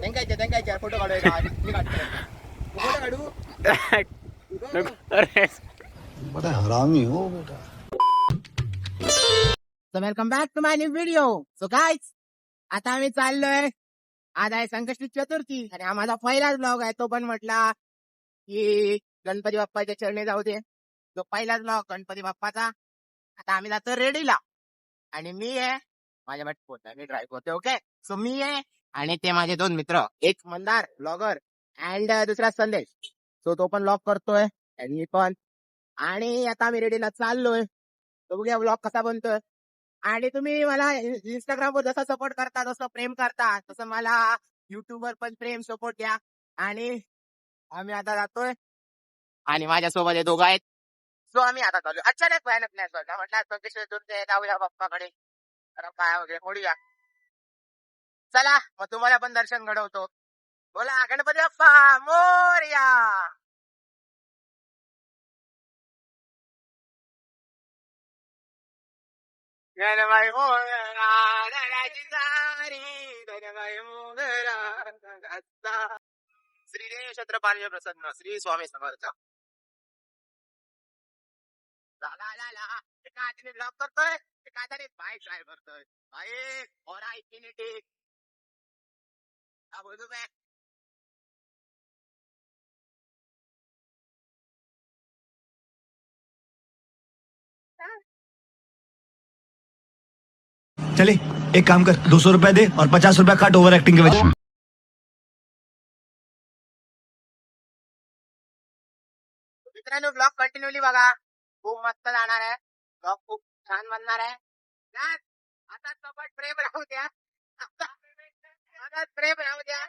त्यांकायच्या photo काढू photo काढू अरे बड़ा हरामी हो बेटा। So welcome back to my new video so guys आता आम्ही चाललोय आज आहे संकष्टी चतुर्थी आणि हा माझा पहिलाच ब्लॉग आहे. तो पण म्हटला की गणपती बाप्पाच्या चरणी जाऊ दे. तो पहिलाच ब्लॉग गणपती बाप्पाचा आता आम्ही जातो रेडीला. आणि मी आहे माझ्या वाट पोहोचला मी ड्राईव्ह करते ओके सो मी आहे आणि ते माझे दोन मित्र एक मंदार ब्लॉगर अँड दुसरा संदेश. सो तो पण ब्लॉग करतोय मी पण. आणि आता मी रेडीला चाललोय. तो बघूया ब्लॉग कसा बनतोय. आणि तुम्ही मला इंस्टाग्रामवर जसा सपोर्ट करता तसं प्रेम करता तसं मला युट्यूबवर पण प्रेम सपोर्ट द्या. आणि आम्ही आता जातोय. आणि माझ्यासोबत हे दोघं आहेत. सो आम्ही आता चालू अचानक भयानक नाही म्हटलं आज जाऊया बाप्पाकडे. काय वगैरे मोडूया. चला मग तुम्हाला पण दर्शन घडवतो. बोला गणपती बाप्पा मोर्या! धनबाई मोगरा धनाची सारी धनबाई मोगरा श्री देव छत्रपाल प्रसन्न श्री स्वामी समर्थ. ला करतोय एका हाताने बाईक ड्राईव्ह करतोय. बाईक और इन्फिनिटी काय चले एक काम कर दो सौ रुपया दे और पचास रुपया काट ओवर एक्टिंग के वजह मित्रांनो ब्लॉग कंटिन्युअली बघा. खूप मस्त जाणार आहे. ब्लॉग खूप छान बनणार आहे. यार, आता सपाट प्रेम राहू द्या. आता प्रेम राहू द्या.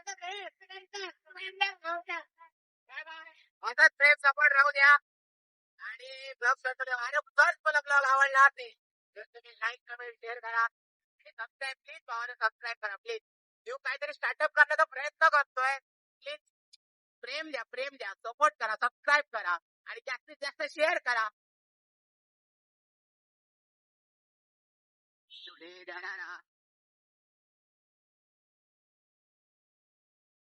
आता प्रेम सपाट राहू द्या. आणि ब्लॉग कंटिन्यू आणि खरंच मला ब्लॉग आवडला असेल तर तुम्ही लाईक कमेंट शेअर करा. आणि सबस्क्राईब प्लीज भावाने सबस्क्राईब करा प्लीज न्यू काहीतरी स्टार्टअप करण्याचा प्रयत्न करतोय. प्लीज प्रेम द्या प्रेम द्या. सपोर्ट करा सबस्क्राईब करा. आणि जास्तीत जास्त शेअर करा. डणारा.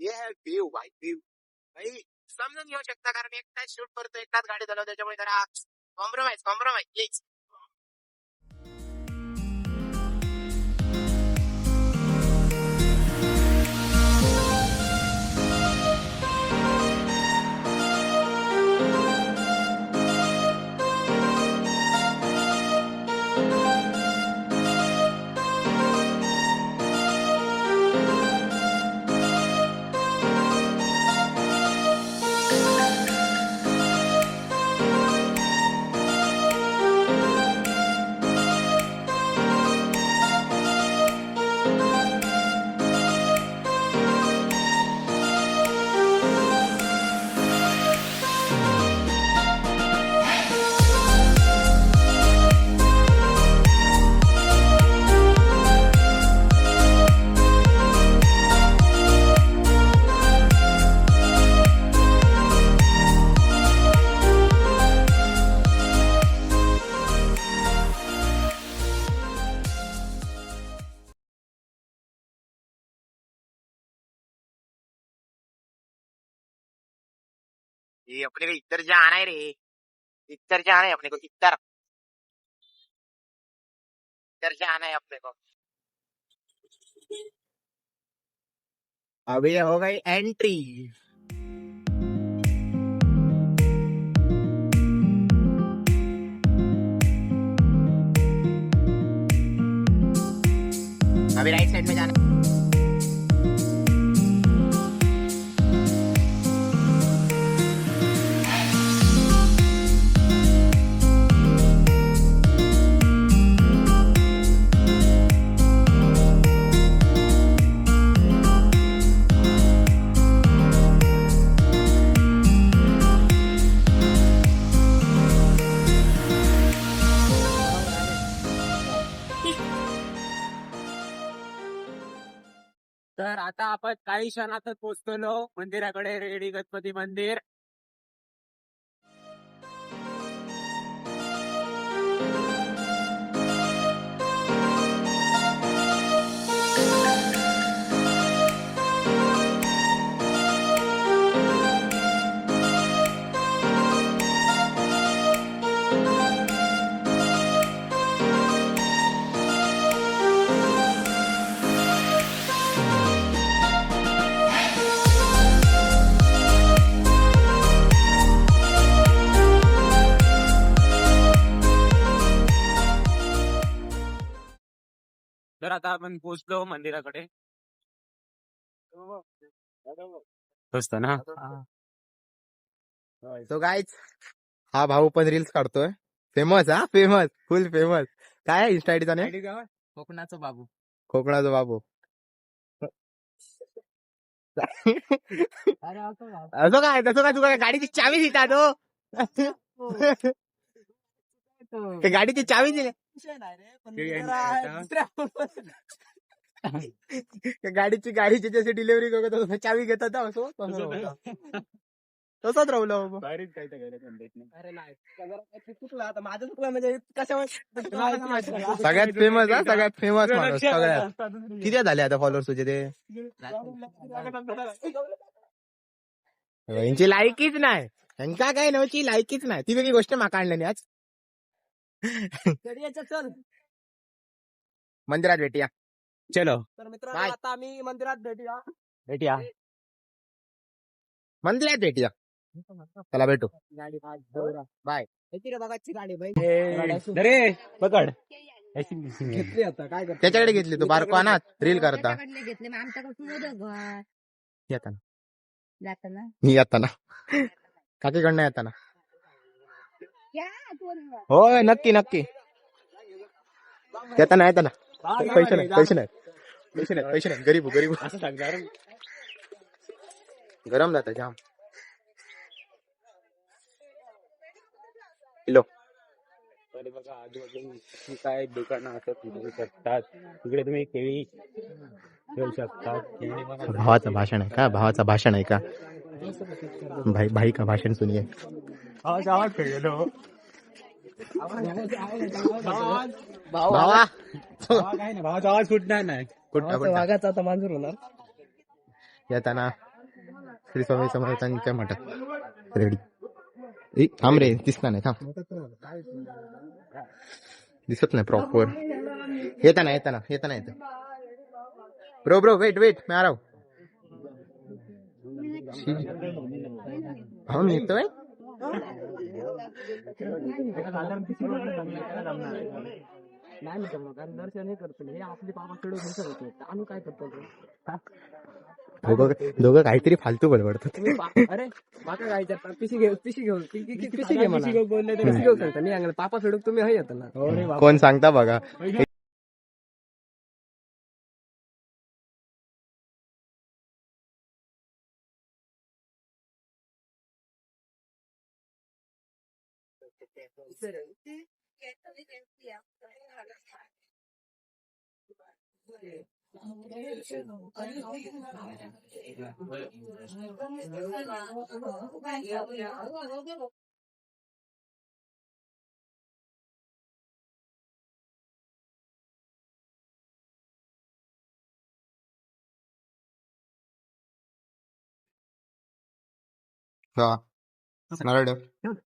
हे आहे व्ह्यू बाय व्ह्यू भाई समजून घेऊ शकता कारण एकटाच शूट करतो एकटाच गाडी चालवतो त्याच्यामुळे जरा कॉम्प्रोमाइज कॉम्प्रोमाइज प्लीज ये अपने को इधर जाना है रे। इधर जाना है अपने को, इधर। इधर जाना है अपने को। अभी हो गई एंट्री। अभी राइट साइड में जाना आपण काही क्षणातच पोहोचतो मंदिराकडे रेडी गणपती मंदिर. आपण पोहोचलो मंदिराकडे. स्वस्त ना? सो गाईज हा भाऊ पण रील्स काढतोय. फेमस हा? फेमस फुल फेमस काय आहे इंस्टा आयडीचा नेम कोकणाचा बाबू. कोकणाचा बाबू. असं काय? तसं काय? तुला काय गाडीची चावी दिता तो? काय गाडीची चावी दिली. काय गाडीची गाडीची जशी डिलिव्हरी करत होतो, चावी घेतात हा, असं तसं नव्हतं. तसंच राहुलं बाबा. सगळ्यात फेमस हा सगळ्यात फेमस माणूस सगळ्यात. किती झाले आता फॉलोअर्स तुझे ते? यांची लायकीच नाही. यांका काय नव्हती लायकीच नाही. ती वेगळी गोष्ट माका आणली आज. चल. मंदिरात भेटूया. चलो. तर मित्रांनो Bye. आता आम्ही मंदिरात भेटूया. भेटूया. मंदिरात भेटूया. चला भेटू. गाडी बाय. येते रे बघाची गाडी बाई. अरे पकड. घेतली आता काय करतो? त्याच्याकडे घेतली तू बारको अनाथ रील करता. घेतले मग आमच्याकडून मोदक येताना. जाताना. मी येताना. काकीकडनं येताना. होय नक्की नक्की. येताना येताना पैसे नाही पैसे नाही. पैसे नाही पैसे नाही. गरीब गरीब. गरम जातं जाम. किलो अरे बघा आजूबाजू काय दुकानं असं फिरू शकतात तिकडे तुम्ही केळी घेऊ शकता. केळी. भावाचं भाषण आहे का? भावाचं भाषण आहे का? भाई भाई का भाषण सुनिये. आवाज भावा काय भावाचा आवाज फुटणार नाही कुठं कुठं वाघाचा आता मांजर होणार येताना श्री स्वामी समर्थांच्या मठात रेडी. ए, थांब रे दिसला नाही थांब. दिसत नाही प्रॉपर येताना येताना येताना येत ब्रो ब्रो वेट वेट मी आराव हो. मी येतोय? नाही मित्र कारण दर्शन हे करतो हे आपली बाबा कडे दर्शन होते आम्ही काय करतो दोघं दोघं काहीतरी फालतू बडबडतात अरे माका काय विचारता पिशी घेऊ पिशी पि- पिशी घे म्हणा पिशी घेऊ सांगता मी अंगण पापा सोडून तुम्ही हय येता ना कोण सांगता बघा हा नारळ त्यांची काय ची काय इच्छे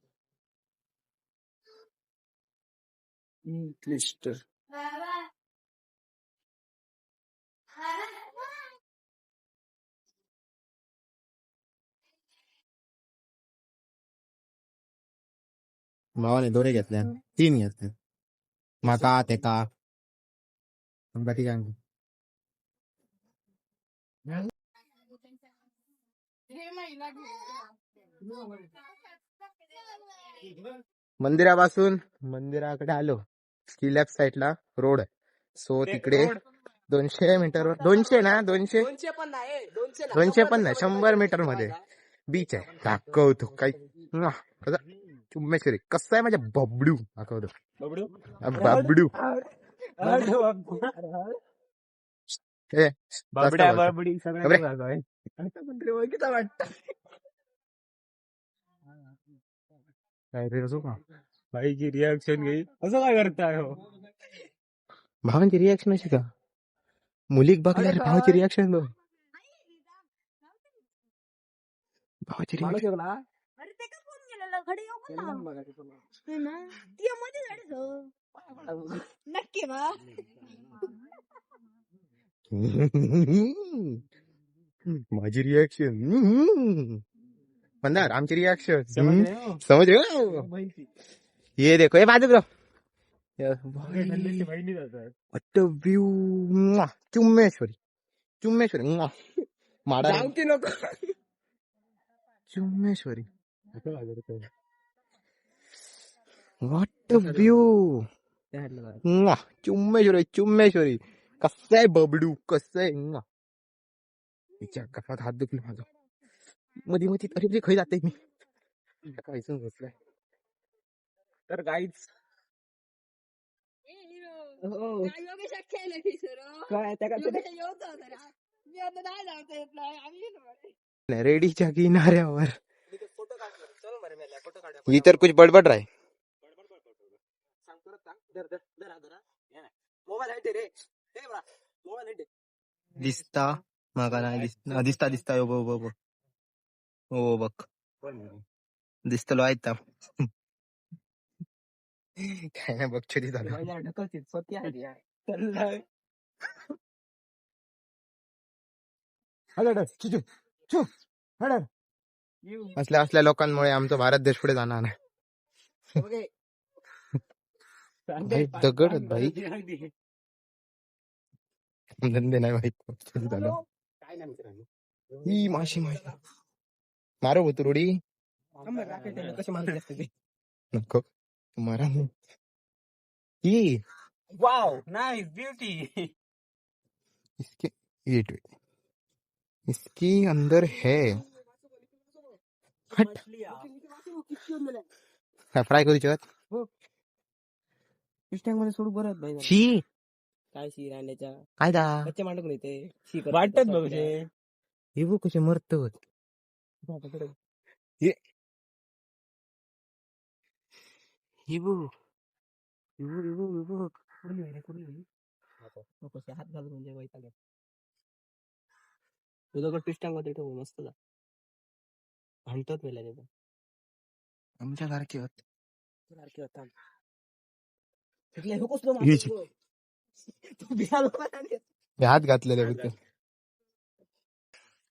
क्लिष्ट भावाने दोरे घेतल्या तीन घेतल्या माका ते का गणपती काय मंदिरापासून मंदिराकडे आलो. की लेफ्ट साइडला रोड आहे. सो तिकडे दोनशे मीटरवर दोनशे ना दोनशे दोनशे पण नाही शंभर मीटरमध्ये. बीच आहे. दाखवतो काही? चुम्मेश्वरी. कसं आहे माझ्या बबडू? दाखवतो. बबडू. सगळ्या काय रे असो का? भाईची रिॲक्शन घेई असं काय करताय हो भावांची रिॲक्शन अशी का मुलीक बघल्या रे भावाची रिॲक्शन बघ भावाची रिॲक्शन अरे ते का फ़ोन केलेला घडी येऊ का ना? ना ती। मध्ये नक्की ना माझी रिॲक्शन आमची रिॲक्शन समज हो? हो? ये देखो ये बाजू ब्रो बहिणी जातात व्यू चुम्मेश्वरी चुम्मेश्वरी म्वा. माडा लोक चुम्मेश्वरी असं काय करताय व्हॉट व्यू चुम्मेश्वरी चुम्मेश्वरी कसं आहे बबडू कसं आहे म्वा. हिच्या कपात हात दुखले माझा मध्ये मध्ये अरे रे खै जाते मी काहीच बसलाय तर काहीच योगेश खेळले की सर योगेश येऊच होता रे. मी आता नाही जाता येत नाही. आम्ही येलो. रेडीच्या किनाऱ्यावर. ही तर कुछ बडबड राय. दिसता. मागा नाही दिसता दिसता दिसता. यो बो बो बो हो बघ. दिसतलो आहेत ता. काय नाही बघ छुरी झालं असल्या असल्या लोकांमुळे आमचा भारत देश पुढे जाणार नाही भाई, दगड आहेत भाई. धंदे नाही माहीत छुरी झालं काय नाही मित्रांनो. ही माशी माशी. मारो बुतरुडी नको. नाही. ही वाव नाईस ब्युटी इसके वेट वेट इसके अंदर है हट फ्राय करू शकत मध्ये सोडू बरं भाई शी काय शी रांड्याच्या काय दा कच्चे मांडक नाही ते शी. वाटत बघ ते. हे बघ कसे मरतो हे बघ हे बघ, हे बघ, हे बघ. नको हात घालून म्हणजे वैताग आहे. तुझं ट्विस्टांगमध्ये ठेवू मस्त जा भांडतात मेल्या ते आमच्या सारखे होत सारखे होता? तू लोकांना घातलेले होते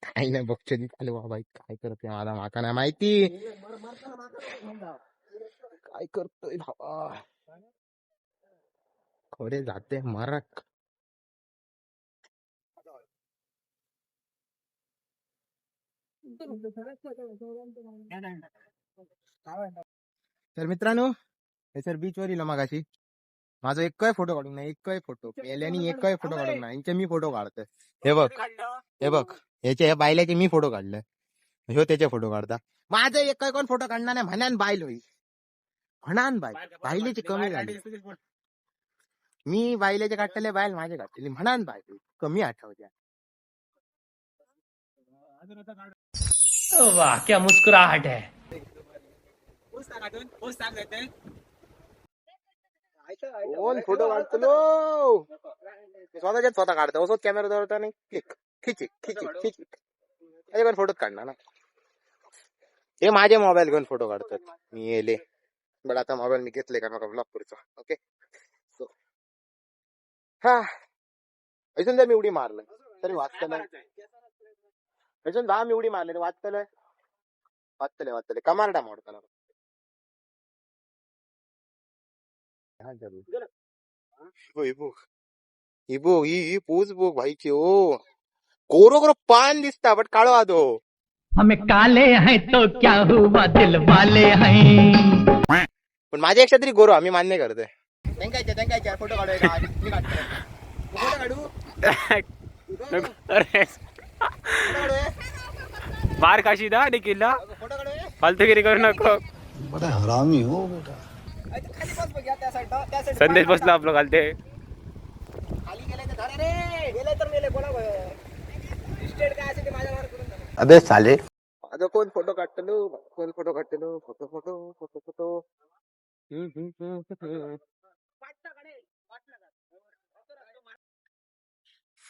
काही नाही बघ आले बाबा काय करत आहे मला माका नाही माहिती काय करतोय भावा? खरे जाते मारक. तर मित्रांनो हे सर बीच वर येलो मागाशी. माझा एकही फोटो काढून नाही एकही फोटो मेल्यानी एकही फोटो काढून नाही यांचे मी फोटो काढतोय. हे बघ हे बघ याचे ह्या बायल्याचे मी फोटो काढले. ह्यो त्याचे फोटो काढता. माझा एक कोण फोटो काढणार नाही म्हणान बायल होईल. म्हणान बाय बायलेची कमी झाली. मी बायलेचे काढलेले बायल माझे काढलेली म्हणान बाय. कमी आठवत्या. वाह क्या मुस्कुराहट है. फोटो काढतलो? स्वतःच्याच स्वतः काढतो. असोच कॅमेरा जवळ नाही क्लिक खिची खिची खिची फोटोच काढणार ना. हे माझे मोबाईल घेऊन फोटो काढतात. मी येले बट आता मोबाईल मी घेतले का मग ब्लॉक करतो ओके? सो हा. अजून जर मी उडी मारलं तरी वाचतलं अजून दहा मी उडी मारले वाचतलं वाचतले वाचतले कमारडा मोडताना हा इबो ही ही भाईची ओ पान दिसता बट काळो हा. तो हमें काले हैं तो क्या हुआ दिल वाले हैं? पण माझ्यापेक्षा तरी गोरो आम्ही मान्य करतोय. त्यांकायचे त्यांकायचे फोटो काढूया मी काढतो. फोटो काढू? मार खाशी दा फोटो काढूया? फालतूगिरी करू नको. बड़ा हरामी हो बेटा. संदेश बसला आपलं असेल ते. अबे साले. माझा कोण फोटो काढतलो कोण photo काढतलो photo photo photo photo.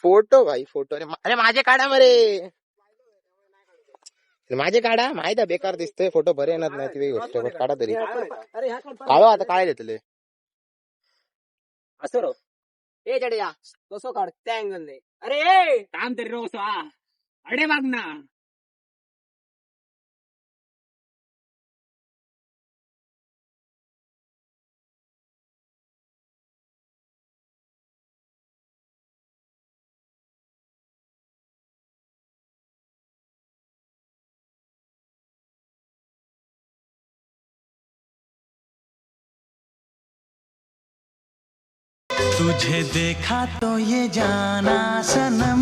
Photo भाई फोटो. अरे मा- अरे माझे काढा मरे. अरे माझे काढा माहीत आहे बेकार दिसतोय फोटो बरे येणार नाही ती वेगळी गोष्ट पण काढा तरी. अरे ह्या काढ. काढो आता काळे देतले असं रो. ए जडेजा कसो काढ त्या अँगल ने अरे ए! काम तरी रोस अडे माग ना तुझे देखा तो ये जाना सनम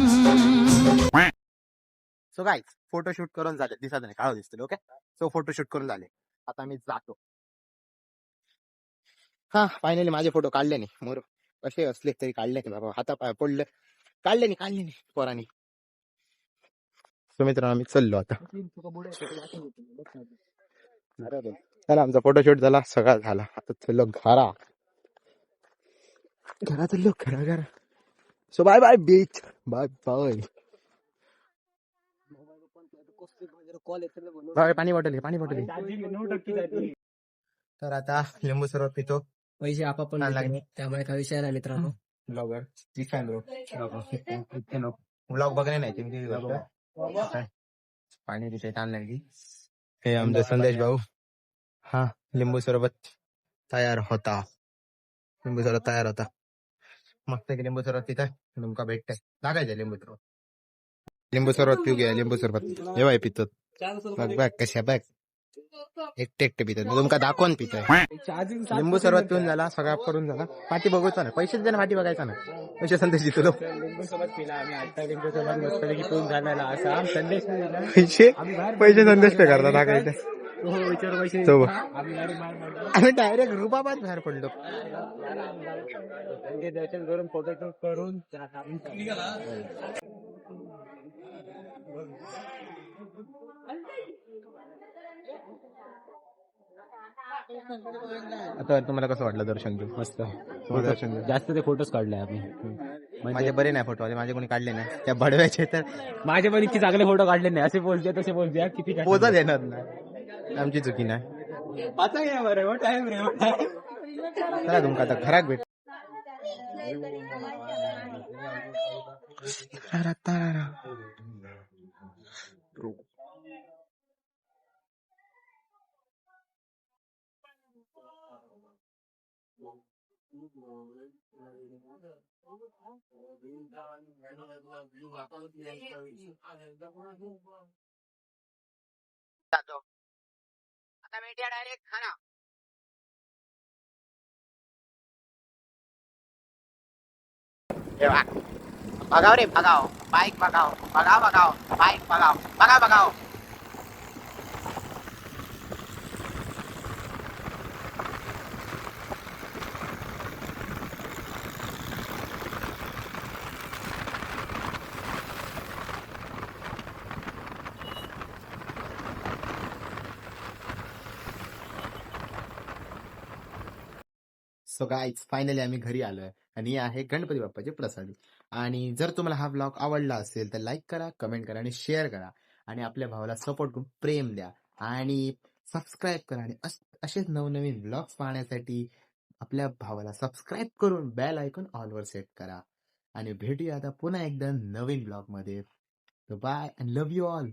सो गाईज फोटोशूट करून झाले. दिसत नाही काळ दिसतील ओके सो फोटोशूट करून झाले. आता मी जातो. हा फायनली माझे फोटो काढले नाही. मोर कसे असले तरी काढले की बाबा. हाता पाय पडले. काढले नाही काढले नाही पोरांनी. सुमित्रा आम्ही मी चाललो आता. चला आमचा फोटोशूट झाला. सगळा झाला. आता चाललो घरा. घरा चाललो घरा घरा so bye bye beach bye bye bye पाणी बॉटल घे पाणी बॉटल तर आता लिंबू सरबत पितो. पैसे आपापण लागले. त्यामुळे काही विषय नाही मित्रांनो. ब्लॉगर ब्लॉग बघणे नाही ते काय? पाणी तिथे छान लागली. हे आमचे संदेश भाऊ. हा लिंबू सरबत तयार होता. लिंबू सरबत तयार होता. मस्त की लिंबू सरबत तिथे? तुमका भेटतंय. लागायचं लिंबू सरबत? लिंबू सरबत पिऊ घ्या लिंबू सरबत. हे बाय पितो बघ बघ. कशा बघ. एकटे एकटे पितात. तुमका दाखवून पितोय. लिंबू सरबत पिऊन झाला सगळा करून झाला. पाठी बघूचा ना पैसेच दे ना पाठी बघायचा ना. पैसे संदेश देतो लिंबू सोबत पिला आम्ही. आता लिंबू सोबत मस्तपैकी पिऊन झालेला असा. आम संदेश. पैसे? पैसे संदेश पे करतात हा हो. आम्ही डायरेक्ट रुबाबात बाहेर पडलो. दर्शन करून फोटो करून आता तुम्हाला कसं वाटलं दर्शन घेऊन? मस्त. दर्शन जास्त ते फोटोज काढले आम्ही. माझे बरे नाही फोटो आले माझे कोणी काढले नाही. त्या बडव्याचे तर माझे पण इतके चांगले फोटो काढले नाही. असे बोलते तसे बोलते. किती. पोचा देणार नाही. आमची चुकी नाही. आता या बरं what time रे? चला तुमका आता घरात भेट आता भेटूया डायरेक्ट खाना बघाव रे बघाव. बाईक बघाव. बघा बघाव. बाईक बघाव. बघा बघाव. सो गाईज फायनली आम्ही घरी आलोय. आणि हे आहे गणपती बाप्पाची प्रसादी. आणि जर तुम्हाला हा ब्लॉग आवडला असेल तर लाईक करा कमेंट करा आणि शेअर करा. आणि आपल्या भावाला सपोर्ट करून प्रेम द्या. आणि सबस्क्राईब करा. आणि अस- असेच नवनवीन ब्लॉग्स पाहण्यासाठी आपल्या भावाला सबस्क्राईब करून बेल आयकॉन ऑलवर सेट करा. आणि भेटूया आता पुन्हा एकदा नवीन ब्लॉगमध्ये bye and love you all